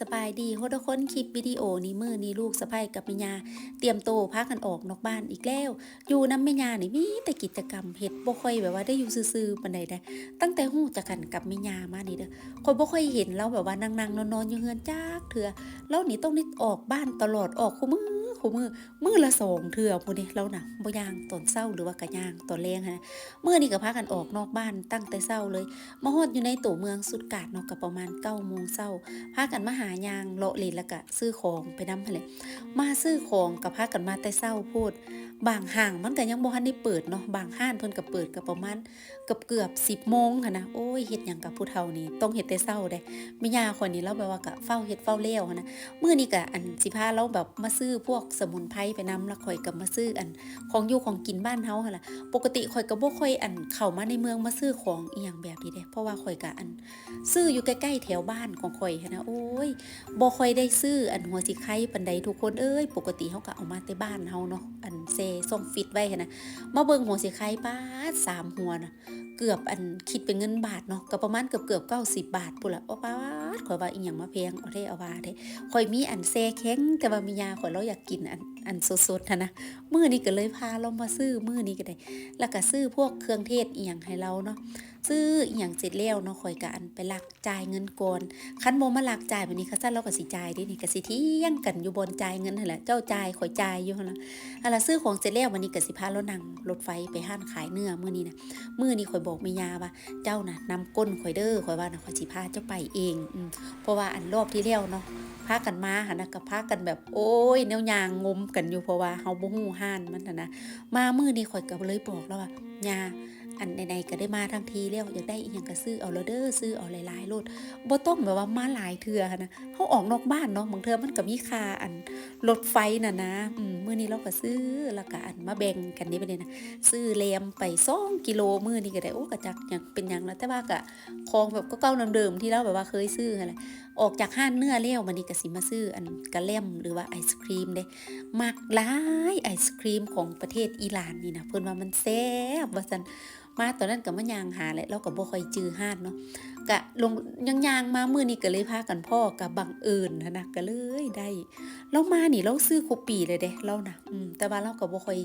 สบายดีโฮทุกคนคลิปวิดีโอนี้มือนี้ลูกสะใภ้กับแม่ยาเตรียมโตวพากันออกนอกบ้านอีกแล้ว อยู่น้ำแม่ยานี่มีแต่กิจกรรมเฮ็ดบ่ค่อยแบบว่าได้อยู่ซื่อๆปานใดได้ตั้งแต่ฮู้จักกันกับแม่ยามานี่เด้อคนบ่ค่อยเห็นเราแบบว่านั่งๆนอนๆอยู่เฮือนจักเทื่อเรานี่ต้องได้ออกบ้านตลอดออกคู่มือคู่มือมือละสองเทื่อพุ่นนี่เราน่ะบ่ย่างตอนเช้าหรือว่ากะย่างตอนแลงหันะมื้อนี้ก็พากันออกนอกบ้านตั้งแต่เช้าเลยมาฮอดอยู่ในตัวเมืองสุดกาดเนาะก็ประมาณ9โมงเช้าพากันมาหายางเลาะเลนแล้วก็ซื้อของไปนำหั่นแหลยมาซื้อของกับพากันมาแต่เศร้าพูด บางห้างมันก็ยังบ่ทันได้เปิดเนาะบางห้านเพิ่นก็เปิดก็ประมาณเกือบเกือบ10โมงหั่นนะโอ้ยเฮ็ดหยังกับผู้เฒ่านี่ต้องเฮ็ดแต่เช้าเด้แม่ยาคนนี้เราแบบว่าก็เฝ้าเฮ็ดเฝ้าเลี้ยวนนะมื้อนี้ก็อันสิพาเราแบบมาซื้อพวกสมุนไพรไปนำแล้วข่อยก็มาซื้ออันของอยู่ของกินบ้านเฮาหั่นล่ะปกติข่อยก็บ่ค่อยอันเข้ามาในเมืองมาซื้อของอีหยังแบบนี้เด้เพราะว่าข่อยก็อันซื้ออยู่ใกล้ๆแถวบ้านของข่อยหั้นนะโอ้ยบ่ค่อยได้ซื้ออันหัวสิไข่ปานใดทุกคนเอ้ยปกติเฮาก็เอามาแต่บ้านเฮาเนาะอันเซส่งฟิตไว้นะมาเบิ่งหัวสิไข่ป้าสามหัวนะ เกือบอันคิดเป็นเงินบาทเนาะก็ประมาณเกือบเกือบเก้าสิบบาทพุ่นละโอ้ป้าดข่อยว่าอีหยังมาแพงเอาได้เอาว่าเด้ข่อยมีอันแซ่แข็งแต่ว่ามียาข่อยเราอยากกินอันอันสดๆหั้นะมื้อนี้ก็เลยพาเรามาซื้อมื้อนี้ก็ได้ แล้วก็ซื้อพวกเครื่องเทศอีหยังให้เราเนาะซื้ออีหย่างเสร็จแล้วเนาะข่อยกะอันไปลักจ่ายเงินก่อนคันโมมาลักจ่ายแบบนี้คันซั่นเราก็สิจ่ายดินี่ก็สิเที่ยงกันอยู่บนจ่ายเงินนั่นแหละเจ้าจ่ายข่อยจ่ายอยู่หั่นล่ะอันละซื้อของเสร็จแล้ววันนี้ก็สิพาเรานั่งรถไฟไปห้านขายเนื้อมื้อนี้นะมื้อนี้ข่อยบอกแม่ยาว่า เจ้าน่ะนำก้นข่อยเด้อข่อยว่าน่ะข่อยสิพาเจ้าไปเองอืเพราะว่าอันรอบที่แล้วเนาะพากันมาหันะก็พากันแบบ โอ้ยแนวยางงมกันอยู่เพราะว่าเฮาบ่ฮู้ห้านมันนะนะมามือนี้ข่อยก็เลยบอกแล้วว่าย่าอันใดๆก็ได้มาทั้งทีแล้วอยากได้อีหยังก็ซื้อเอาแล้วเด้อซื้อเอาหลายๆโลดบ่ต้องแบบว่ามาหลายเทื่อนะเฮาออกนอกบ้านเนาะบางเทื่อมันก็มีค่าอันรถไฟน่ะนะอืมมื้อนี้เราก็ซื้อแล้วก็อันมาแบ่งกันนี่ไปเลยนะซื้อแลมไป2กิโลมื้อนี้ก็ได้โอ้ก็จักหยังเป็นหยังแล้วแต่ว่าก็ของแบบก็เก่าเดิมๆที่เราแบบว่าเคยซื้อหั่นแหละออกจากห้านเนื้อแล้วมันนี้ก็สิมาซื้ออันกะแล่มหรือว่าไอศครีมเด้มักหลายไอศครีมของประเทศอิหร่านนี่นะเพิ่นว่ามันแซ่บว่าสันมาตอนนั้นก็มายางหาแหละเราก็บ่ค่อยจื้อห้านเนาะกะลงยังยางมามื้อนี้ก็เลยพากันพ่อกับบังเอิญนนะก็เลยได้เรามานี่เราซื้อคุปปีเลยเด้เรานะอืมแต่ว่าเราก็บ่ค่อย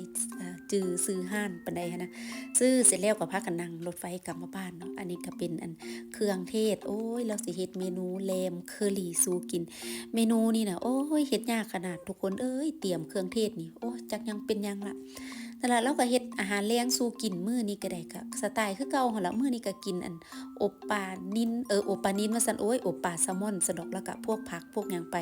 จื้อซื้อห้านปานใดหั้นะซื้อเสร็จแล้วก็พากันนั่งรถไฟกลับมาบ้านเนาะอันนี้ก็เป็นอันเครื่องเทศ โอ้ยเราสิเฮ็ดเมนูแลมเคอรี่สู่กิน เมนูนี่นะโอ้ยเฮ็ดยากขนาดทุกคนเอ้ยเตรียมเครื่องเทศนี่โอ้ยจักยังเป็นยังละนั่นละเราก็เฮ็ดอาหารแรงสู่กินมื้อนี้ก็ได้ก็สไตล์คือเก่าหั่นล่ะมื้อนี้ก็กินอันอบปลานินเอออบปลานินว่าซั่นโอ้ยอบปลาแซลมอนสะดอกแล้วก็พวกผักพวกหยังไป